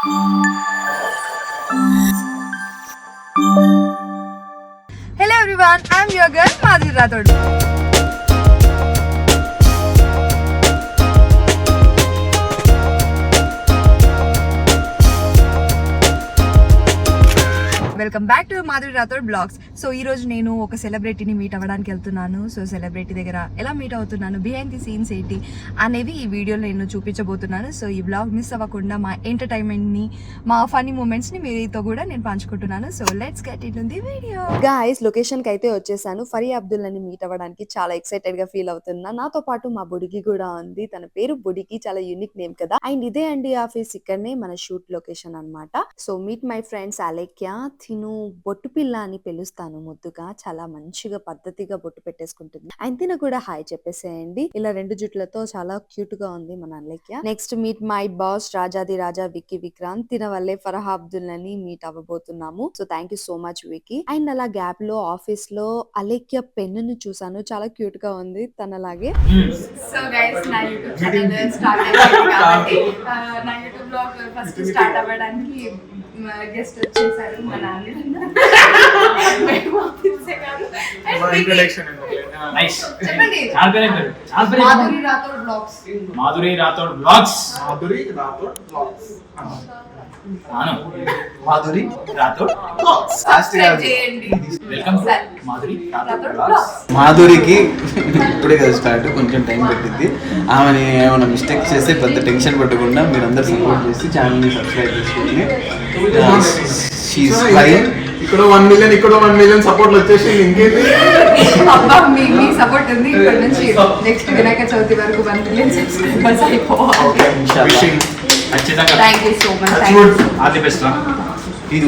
Hello everyone, I'm your girl Madhuri Rathod. Welcome back to Madhuri Rathod blogs. So ఈ రోజు నేను ఒక సెలబ్రిటీని meet అవ్వడానికి వెళ్తున్నాను. సో సెలబ్రిటీ దగ్గర ఎలా మీట్ అవుతున్నాను బిహైండ్ ది సీన్స్ ఏంటి అనేవి ఈ వీడియోలో నేను చూపించబోతున్నాను. సో ఈ బ్లాగ్ మిస్ అవ్వకుండా మా ఎంటర్టైన్మెంట్ని మా ఫనీ మూమెంట్స్ని మీతో కూడా నేను పంచుకుంటున్నాను. So let's get it the video guys లొకేషన్కి అయితే వచ్చేసాను. ఫరీ అబ్దుల్ అని మీట్ అవ్వడానికి చాలా ఎక్సైటెడ్గా ఫీల్ అవుతున్నా. నాతో పాటు మా బుడికి కూడా ఉంది. తన పేరు బుడికి చాలా యూనిక్ నేమ్ కదా. అండ్ ఇదే అండి ఆఫీస్ ఇక్కడనే మన షూట్ లొకేషన్ అన్నమాట. So meet my friends Alekhya తిను బొట్టు పిల్ల అని పిలుస్తాను ముద్దుగా. చాలా మంచిగా పద్ధతిగా బొట్టు పెట్టేసుకుంటుంది. అండ్ తిన కూడా? హాయ్ చెప్పేసేయండి. ఇలా రెండు జుట్లతో చాలా క్యూట్గా ఉంది మన Alekhya next meet my boss రాజాది రాజా విక్కీ విక్రాంత్. తిన వల్లే ఫరహా అబ్దుల్ అని meet అవ్వబోతున్నాము. So thank you so much Vicky. And అలా గ్యాప్లో ఆఫీస్లో అలేక్య పెన్నును చూసాను చాలా క్యూట్గా ఉంది తనలాగే. సో గైస్ నా యూట్యూబ్ ఛానల్ స్టార్ట్ అయ్యింది కాబట్టి నా యూట్యూబ్ బ్లాగ్ ఫస్ట్ స్టార్ట్ అవ్వడానికి గెస్ట్ వచ్చేసారు మా నాన్న మేము ఆఫీసే కాదు. And introduction nice Madhuri Rathod blogs Madhuri Rathod blogs Madhuri Rathod blogs Madhuri welcome. Madhuri మాధురికి ఇప్పుడే కదా స్టార్ట్ కొంచెం టైం పెట్టింది ఆమెని ఏమైనా మిస్టేక్ చేస్తే పెద్ద టెన్షన్ పట్టకుండా మీరు అందరు సపోర్ట్ చేసి ఛానల్ని సబ్స్క్రైబ్ చేసుకోండి ఇక్కడ వన్ మిలియన్ ఇక్కడ వన్ మిలియన్ సపోర్ట్ వచ్చేసి ఇంకేంటి? అబ్బా మీ మీ సపోర్ట్ ఉంది. ఇక్కడ నుంచి నెక్స్ట్ వినాయక చవితి వరకు వన్ మిలియన్ సబ్స్క్రైబర్స్ అయిపోవాలి. Thank you so much thank you all the best ఇది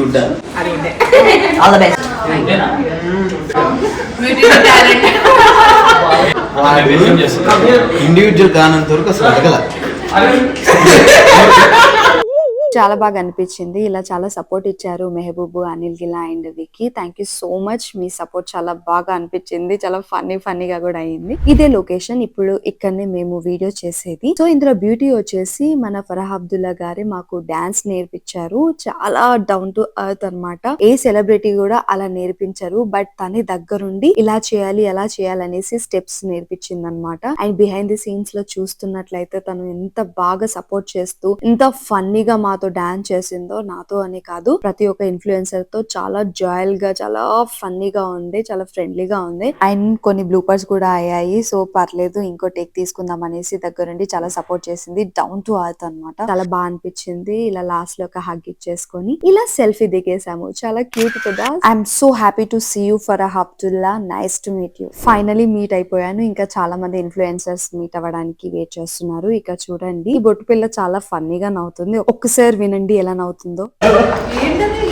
అదే welcome చేస్తున్నాం. ఇండివిజువల్ కానంత వరకు అసలు అడగల. చాలా బాగా అనిపించింది. ఇలా చాలా సపోర్ట్ ఇచ్చారు Mehboob Anil Gila and Vicky thank you so much me support చాలా బాగా అనిపించింది. చాలా ఫన్నీ ఫన్నీగా కూడా అయింది. ఇదే లొకేషన్ ఇప్పుడు ఇక్కడనే మేము వీడియో చేసేది. సో ఇందులో బ్యూటీ వచ్చేసి మన ఫరహ్ అబ్దుల్లా గారే మాకు డాన్స్ నేర్పించారు. చాలా డౌన్ టు అర్త్ అన్నమాట. ఏ సెలబ్రిటీ కూడా అలా నేర్పించారు. బట్ తనే దగ్గరుండి ఇలా చేయాలి ఎలా చేయాలి అనేసి స్టెప్స్ నేర్పించింది అనమాట అండ్ బిహైండ్ ది సీన్స్లో చూస్తున్నట్లయితే తను ఎంత బాగా సపోర్ట్ చేస్తూ ఎంత ఫన్నీగా నాతో డాన్స్ చేసిందో నాతో అని కాదు ప్రతి ఒక్క ఇన్ఫ్లుయెన్సర్తో చాలా జాయల్గా చాలా ఫన్నీగా ఉంది చాలా ఫ్రెండ్లీగా ఉంది అండ్ కొన్ని బ్లూపర్స్ కూడా అయ్యాయి. సో పర్లేదు ఇంకో టేక్ తీసుకుందాం అనేసి దగ్గరుండి చాలా సపోర్ట్ చేసింది. డౌన్ టు అర్త్ అన్నమాట. చాలా బాగా అనిపించింది. ఇలా లాస్ట్లో ఒక హగ్ ఇచ్చేసుకొని ఇలా సెల్ఫీ దిగేసాము. చాలా క్యూట్ కదా. I'm so happy to see you for Abdullah nice to meet you finally meet అయిపోయాను. ఇంకా చాలా మంది ఇన్ఫ్లుయెన్సర్స్ మీట్ అవ్వడానికి వెయిట్ చేస్తున్నారు. ఇక చూడండి. ఈ బొట్టు పిల్ల చాలా ఫన్నీగా నవ్వుతుంది. ఒక్కసారి వినండి ఎలా నవ్వుతుందో. ఏంటది?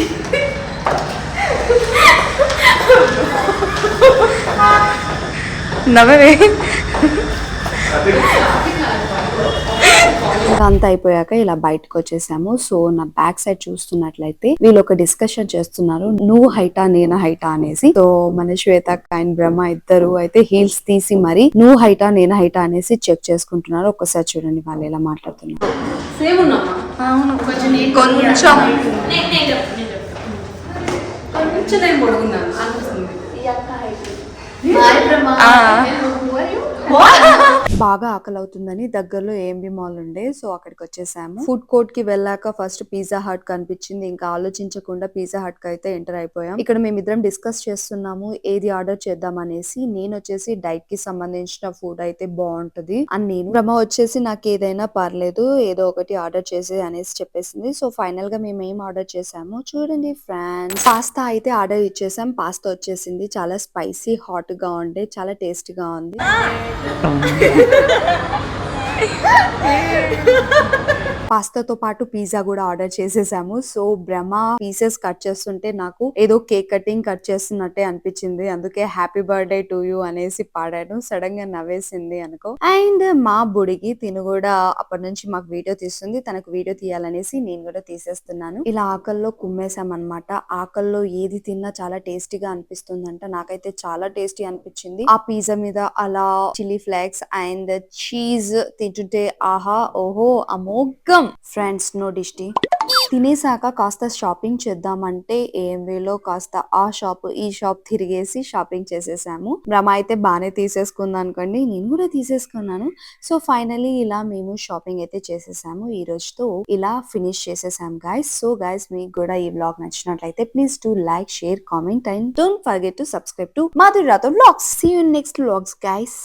నవ్వే అంతా అయిపోయాక ఇలా బయటకు వచ్చేసాము. సో నా బ్యాక్ సైడ్ చూస్తున్నట్లయితే వీళ్ళు ఒక డిస్కషన్ చేస్తున్నారు. నువ్వు హైటా నేను హైటా అనేసి. సో మన శ్వేత అండ్ బ్రహ్మ ఇద్దరు అయితే హీల్స్ తీసి మరి నువ్వు హైటా నేను హైటా అనేసి చెక్ చేసుకుంటున్నారు. ఒక్కసారి చూడండి వాళ్ళు ఎలా మాట్లాడుతున్నారు. కొంచెం నేను కొంచెం. నేను నేను చెప్తాను నేను చెప్తాను కొంచెం నేను పొడుగున్నాను అనిపిస్తుంది బాగా ఆకలి అవుతుందని దగ్గరలో ఏఎంబి మాల్ ఉండే. సో అక్కడికి వచ్చేసాము ఫుడ్ కోర్ట్కి వెళ్ళాక ఫస్ట్ పిజ్జా హట్ కనిపించింది. ఇంకా ఆలోచించకుండా పిజ్జా హట్కి అయితే ఎంటర్ అయిపోయాం. ఇక్కడ మేమిద్దరం డిస్కస్ చేస్తున్నాము ఏది ఆర్డర్ చేద్దాం అనేసి. నేను వచ్చేసి డైట్కి సంబంధించిన ఫుడ్ అయితే బాగుంటది అని నేను. బ్రహ్మ వచ్చేసి నాకు ఏదైనా పర్లేదు ఏదో ఒకటి ఆర్డర్ చేసి అనేసి చెప్పేసింది. సో ఫైనల్గా మేము ఏం ఆర్డర్ చేసాము? చూడండి ఫ్రాన్స్ పాస్తా అయితే ఆర్డర్ ఇచ్చేసాం. పాస్తా వచ్చేసింది. చాలా స్పైసీ హాట్గా ఉండే చాలా టేస్టీగా ఉంది. Damn. పాస్తాతో పాటు పిజ్జా కూడా ఆర్డర్ చేసేసాము. సో బ్రహ్మ పీసెస్ కట్ చేస్తుంటే నాకు ఏదో కేక్ కటింగ్ కట్ చేస్తున్నట్టే అనిపించింది. అందుకే హ్యాపీ బర్త్డే టు యూ అనేసి పాడాను. సడన్గా నవ్వేసింది అనుకో. అండ్ మా బుడికి తిను కూడా అప్పటి నుంచి మాకు వీడియో తీస్తుంది. తనకు వీడియో తీయాలనేసి నేను కూడా తీసేస్తున్నాను. ఇలా ఆకల్లో కుమ్మేశాం అనమాట ఆకల్లో ఏది తిన్నా చాలా టేస్టీగా అనిపిస్తుందంట. నాకైతే చాలా టేస్టీ అనిపించింది. ఆ పిజ్జా మీద అలా చిల్లీ ఫ్లేక్స్ అండ్ చీజ్ తింటుంటే ఆహా ఓహో అమోఘ. కమ్ ఫ్రెండ్స్ నో డిష్టి. తినేసాక కాస్త షాపింగ్ చేద్దామంటే ఏఎంవేలో కాస్త ఆ షాప్ ఈ షాప్ తిరిగేసి షాపింగ్ చేసేసాము. రమ అయితే బాగానే తీసేసుకుంది అనుకోండి నేను కూడా తీసేసుకున్నాను. సో ఫైనలీ ఇలా మేము షాపింగ్ అయితే చేసేసాము. ఈ రోజుతో ఇలా ఫినిష్ చేసేసాము గైస్ సో గైస్ మీకు కూడా ఈ బ్లాగ్ నచ్చినట్లయితే please to like share comment and don't forget to subscribe to Madhuri Rathod blogs see you next blogs guys